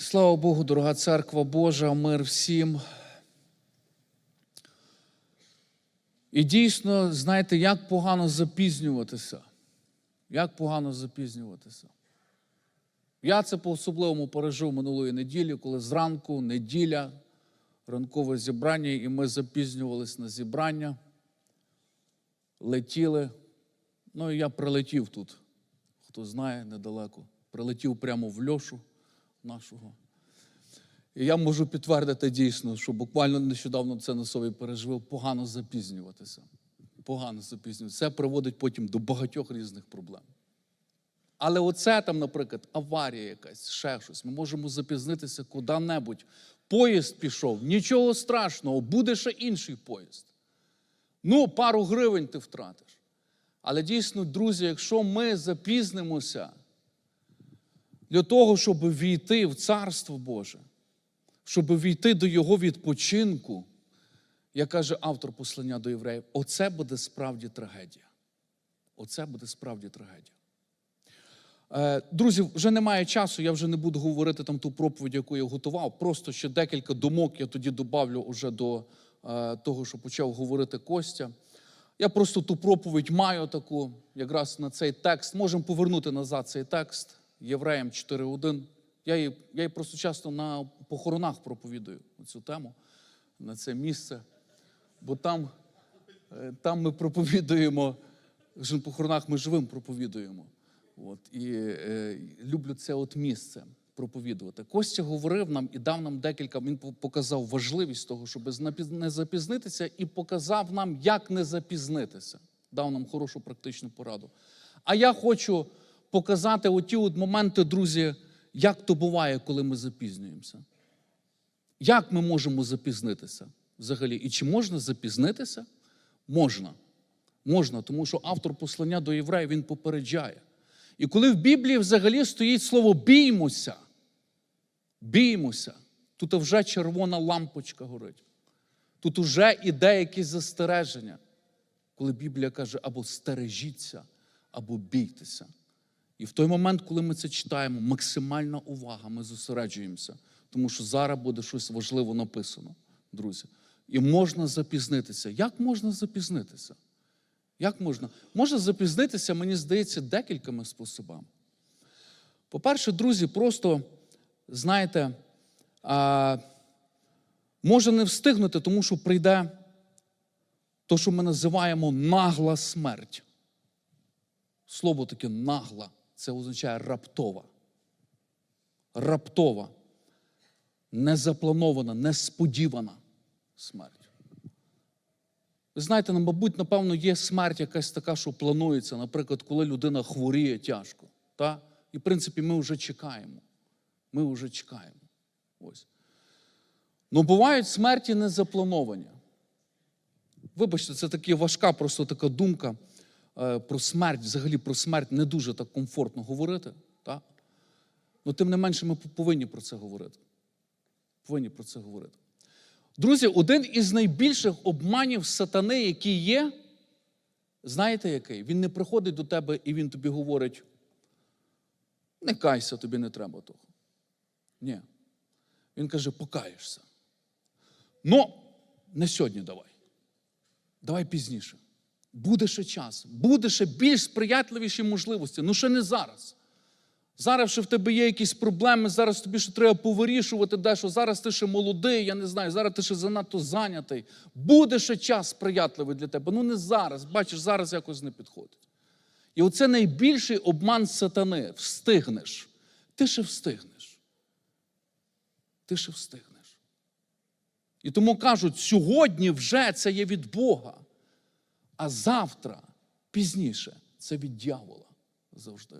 Слава Богу, дорога церква Божа, мир всім. І дійсно, знаєте, як погано запізнюватися. Як погано запізнюватися. Я це по-особливому пережив минулої неділі, коли зранку, неділя, ранкове зібрання, і ми запізнювались на зібрання, летіли. Ну і я прилетів тут, хто знає, недалеко. Прилетів прямо в льошу нашого. І я можу підтвердити дійсно, що буквально нещодавно це на собі переживав, погано запізнюватися. Погано запізнюватися. Це приводить потім до багатьох різних проблем. Але оце там, наприклад, аварія якась, ще щось. Ми можемо запізнитися куди-небудь. Поїзд пішов, нічого страшного, буде ще інший поїзд. Ну, пару гривень ти втратиш. Але дійсно, друзі, якщо ми запізнимося для того, щоб війти в Царство Боже, щоб війти до Його відпочинку, як каже автор послання до євреїв, оце буде справді трагедія. Оце буде справді трагедія. Е, Друзі, вже немає часу, я вже не буду говорити там ту проповідь, яку я готував. Просто ще декілька думок я тоді добавлю уже до е, того, що почав говорити Костя. Я просто ту проповідь маю таку, якраз на цей текст. Можемо повернути назад цей текст Євреям 4.1. Я її, я її просто часто на похоронах проповідую цю тему, на це місце. Бо там, е, там ми проповідуємо, вже на похоронах ми живим проповідуємо. От, і е, люблю це от місце проповідувати. Костя говорив нам і дав нам декілька, він показав важливість того, щоб не запізнитися, і показав нам, як не запізнитися. Дав нам хорошу практичну пораду. А я хочу показати оті от моменти, друзі, як то буває, коли ми запізнюємося. Як ми можемо запізнитися взагалі? І чи можна запізнитися? Можна. Можна, тому що автор послання до євреїв він попереджає. І коли в Біблії взагалі стоїть слово біймося, біймося, тут вже червона лампочка горить. Тут вже іде якесь застереження, коли Біблія каже або стережіться, або бійтеся. І в той момент, коли ми це читаємо, максимальна увага, ми зосереджуємося, тому що зараз буде щось важливо написано, друзі. І можна запізнитися. Як можна запізнитися? Як можна? Можна запізнитися, мені здається, декількома способами. По-перше, друзі, просто, знаєте, а, може не встигнути, тому що прийде то, що ми називаємо нагла смерть. Слово таке нагла, це означає раптова. Раптова, незапланована, несподівана смерть. Ви знаєте, ну, мабуть, напевно, є смерть якась така, що планується, наприклад, коли людина хворіє тяжко. Та? І, в принципі, ми вже чекаємо. Ми вже чекаємо. Ось. Ну, бувають смерті незаплановані. Вибачте, це така важка просто така думка про смерть, взагалі про смерть не дуже так комфортно говорити. Та? Ну, тим не менше, ми повинні про це говорити. Повинні про це говорити. Друзі, один із найбільших обманів сатани, який є, знаєте який? Він не приходить до тебе і він тобі говорить: не кайся, тобі не треба того. Ні. Він каже, покаєшся. Ну, не сьогодні давай. Давай пізніше. Буде ще час, буде ще більш сприятливіші можливості. Ну ще не зараз. Зараз ще в тебе є якісь проблеми, зараз тобі ще треба повирішувати дещо. Зараз ти ще молодий, я не знаю, зараз ти ще занадто зайнятий. Буде ще час сприятливий для тебе. Ну не зараз. Бачиш, зараз якось не підходить. І оце найбільший обман сатани. Встигнеш. Ти ще встигнеш. Ти ще встигнеш. І тому кажуть, сьогодні вже це є від Бога, а завтра, пізніше, це від дьявола завжди.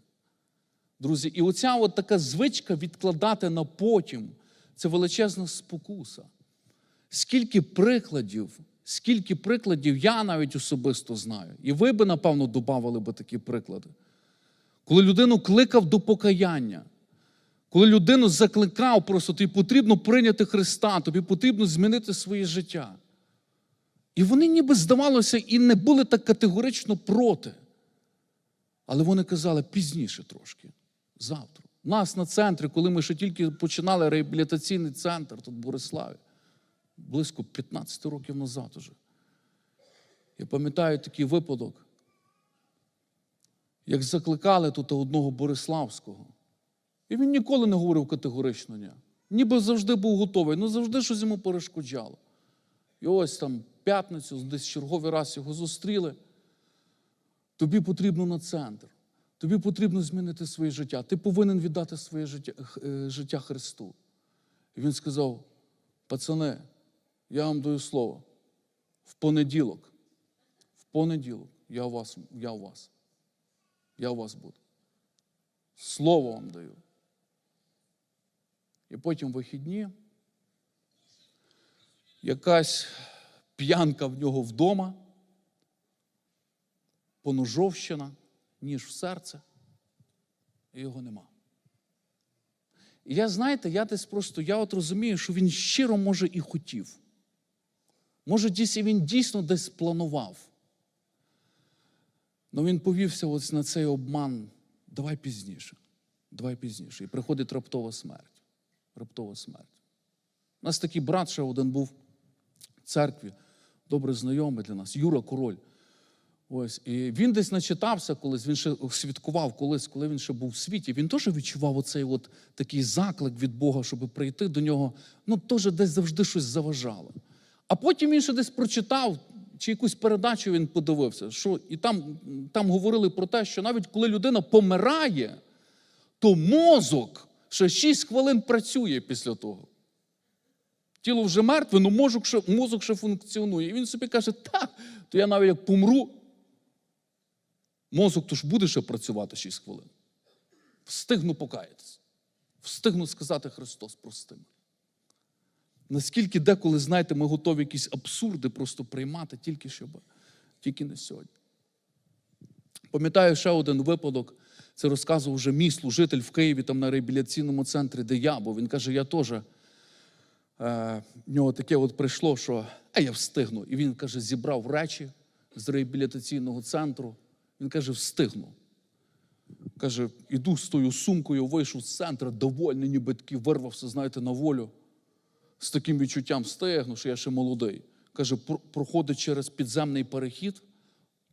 Друзі, і оця от така звичка відкладати на потім це величезна спокуса. Скільки прикладів, скільки прикладів я навіть особисто знаю. І ви би, напевно, додавали би такі приклади. Коли людину кликав до покаяння, коли людину закликав, просто тобі потрібно прийняти Христа, тобі потрібно змінити своє життя. І вони ніби здавалося і не були так категорично проти. Але вони казали пізніше трошки, завтра. Нас на центрі, коли ми ще тільки починали реабілітаційний центр тут в Бориславі, близько 15 років назад уже. Я пам'ятаю такий випадок, як закликали тут одного Бориславського. І він ніколи не говорив категорично ні. Ніби завжди був готовий, ну завжди щось йому перешкоджало. І ось там п'ятницю, десь черговий раз його зустріли. Тобі потрібно на центр. Тобі потрібно змінити своє життя. Ти повинен віддати своє життя, е, життя Христу. І він сказав: пацани, я вам даю слово. В понеділок, в понеділок я у вас, я у вас. Я у вас буду. Слово вам даю. І потім вихідні. Якась п'янка в нього вдома, поножовщина, ніж в серце, і його нема. І я, знаєте, я десь просто, я от розумію, що він щиро, може, і хотів. Може, десь він дійсно десь планував. Але він повівся ось на цей обман. Давай пізніше. Давай пізніше. І приходить раптова смерть. Раптова смерть. У нас такий брат ще один був в церкві, добре знайомий для нас, Юра Король. Ось, і він десь начитався колись, він ще свідкував колись, коли він ще був в світі. Він теж відчував оцей от такий заклик від Бога, щоб прийти до нього. Ну, теж десь завжди щось заважало. А потім він ще десь прочитав, чи якусь передачу він подивився, що і там, там говорили про те, що навіть коли людина помирає, то мозок ще 6 хвилин працює після того. Тіло вже мертве, але мозок ще, мозок ще функціонує. І він собі каже, так, то я навіть як помру, мозок то ж буде ще працювати 6 хвилин. Встигну покаятися. Встигну сказати Христос прости мене. Наскільки деколи, знаєте, ми готові якісь абсурди просто приймати, тільки щоб, тільки не сьогодні. Пам'ятаю ще один випадок. Це розказував вже мій служитель в Києві, там на реабілітаційному центрі, де я був. Він каже, я теж. Е, в нього таке от прийшло, що а я встигну. І він каже, зібрав речі з реабілітаційного центру. Він каже, встигну. Каже, іду з тою сумкою, вийшов з центру, довольний, ніби такий вирвався, знаєте, на волю. З таким відчуттям встигну, що я ще молодий. Каже, «Про- проходить через підземний перехід.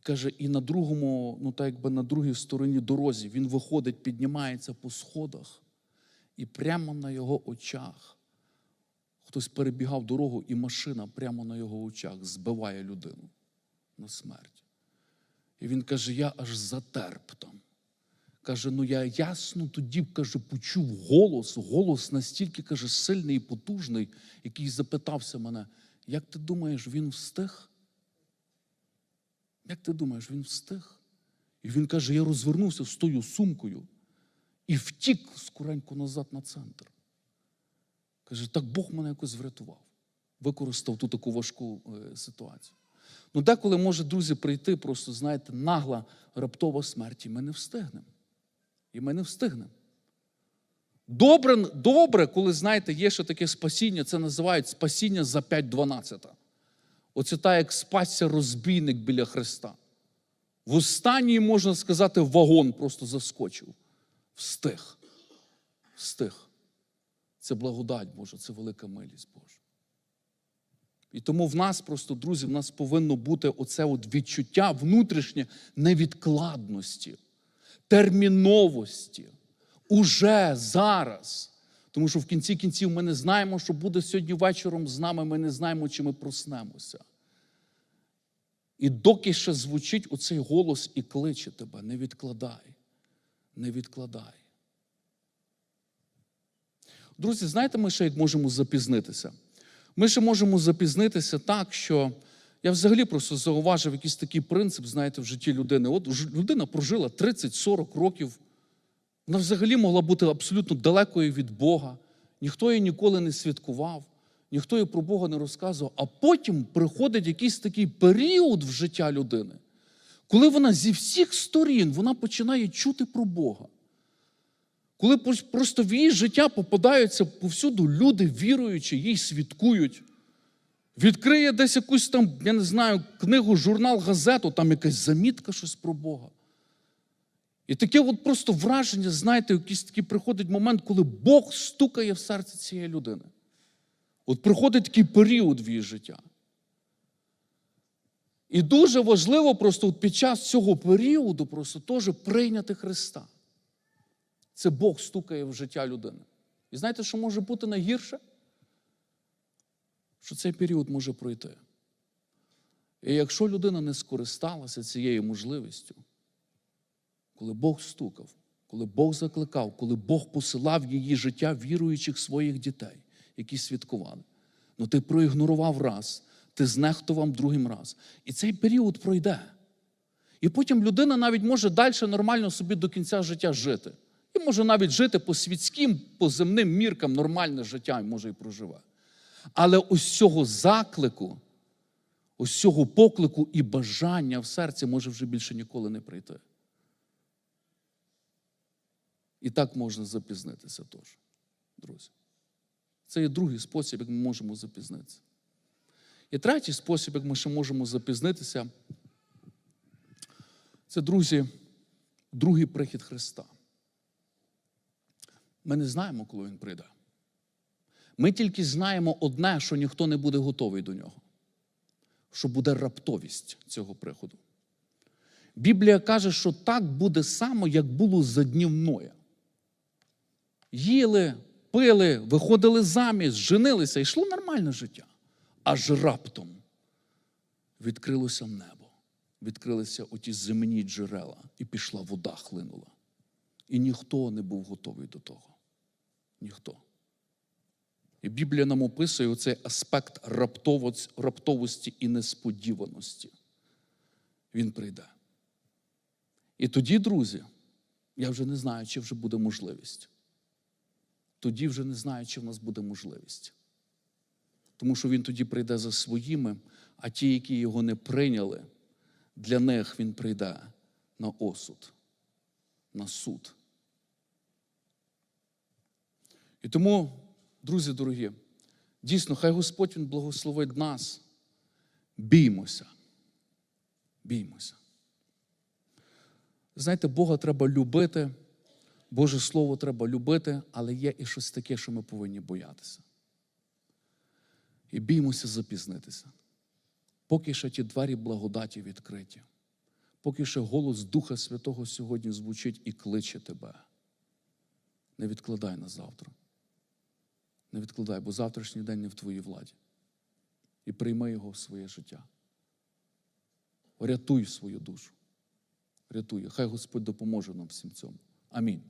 Каже, і на другому, ну так якби на другій стороні дорозі, він виходить, піднімається по сходах, і прямо на його очах хтось перебігав дорогу, і машина прямо на його очах збиває людину на смерть. І він каже: я аж затерп там. Каже, ну я ясно тоді каже, почув голос, голос настільки каже, сильний і потужний, який запитався мене, як ти думаєш, він встиг? Як ти думаєш, він встиг? І він каже: я розвернувся з тою сумкою і втік скоренько назад на центр. Каже, так Бог мене якось врятував, використав ту таку важку е, ситуацію. Ну, деколи може, друзі, прийти просто, знаєте, нагла раптова смерть, і ми не встигнемо. І ми не встигнемо. Добре, добре, коли, знаєте, є ще таке спасіння, це називають спасіння за 5.12. Оце так, як спасся розбійник біля Христа. В останній, можна сказати, вагон просто заскочив. Встиг. Встиг. Це благодать Божа, це велика милість Божа. І тому в нас просто, друзі, в нас повинно бути оце от відчуття внутрішнє невідкладності, терміновості. Уже зараз. Тому що в кінці кінців ми не знаємо, що буде сьогодні вечором з нами, ми не знаємо, чи ми проснемося. І доки ще звучить оцей голос і кличе тебе, не відкладай, не відкладай. Друзі, знаєте, ми ще можемо запізнитися? Ми ще можемо запізнитися так, що я взагалі просто зауважив якийсь такий принцип, знаєте, в житті людини. От людина прожила 30-40 років, вона взагалі могла бути абсолютно далекою від Бога, ніхто її ніколи не святкував, ніхто їй про Бога не розказував. А потім приходить якийсь такий період в життя людини, коли вона зі всіх сторін вона починає чути про Бога. Коли просто в її життя попадаються повсюду люди, віруючі, їй свідкують. Відкриє десь якусь там, я не знаю, книгу, журнал, газету, там якась замітка щось про Бога. І таке от просто враження, знаєте, якийсь такий приходить момент, коли Бог стукає в серце цієї людини. От приходить такий період в її життя. І дуже важливо просто от під час цього періоду просто теж прийняти Христа. Це Бог стукає в життя людини. І знаєте, що може бути найгірше? Що цей період може пройти. І якщо людина не скористалася цією можливістю, коли Бог стукав, коли Бог закликав, коли Бог посилав її життя віруючих своїх дітей, які святкували, ну ти проігнорував раз, ти знехтував другим раз. І цей період пройде. І потім людина навіть може далі нормально собі до кінця життя жити. І може навіть жити по світським, по земним міркам нормальне життя, може і проживе. Але ось цього заклику, ось цього поклику і бажання в серці може вже більше ніколи не прийти. І так можна запізнитися теж, друзі. Це є другий спосіб, як ми можемо запізнитися. І третій спосіб, як ми ще можемо запізнитися, це, друзі, другий прихід Христа. Ми не знаємо, коли Він прийде. Ми тільки знаємо одне, що ніхто не буде готовий до нього, що буде раптовість цього приходу. Біблія каже, що так буде само, як було за днів Ноя. Їли, пили, виходили заміж, женилися, йшло нормальне життя. Аж раптом відкрилося небо, відкрилися оті земні джерела, і пішла вода, хлинула. І ніхто не був готовий до того. Ніхто. І Біблія нам описує оцей аспект раптовості і несподіваності. Він прийде. І тоді, друзі, я вже не знаю, чи вже буде можливість. Тоді вже не знаю, чи в нас буде можливість. Тому що він тоді прийде за своїми, а ті, які його не прийняли, для них він прийде на осуд, на суд. І тому, друзі дорогі, дійсно, хай Господь Він благословить нас. Біймося. Біймося. Знаєте, Бога треба любити, Боже Слово треба любити, але є і щось таке, що ми повинні боятися. І біймося запізнитися. Поки ще ті двері благодаті відкриті, поки ще голос Духа Святого сьогодні звучить і кличе тебе. Не відкладай на завтра. Не відкладай, бо завтрашній день не в твоїй владі. І прийми його в своє життя. Рятуй свою душу. Рятуй. Хай Господь допоможе нам всім цьому. Амінь.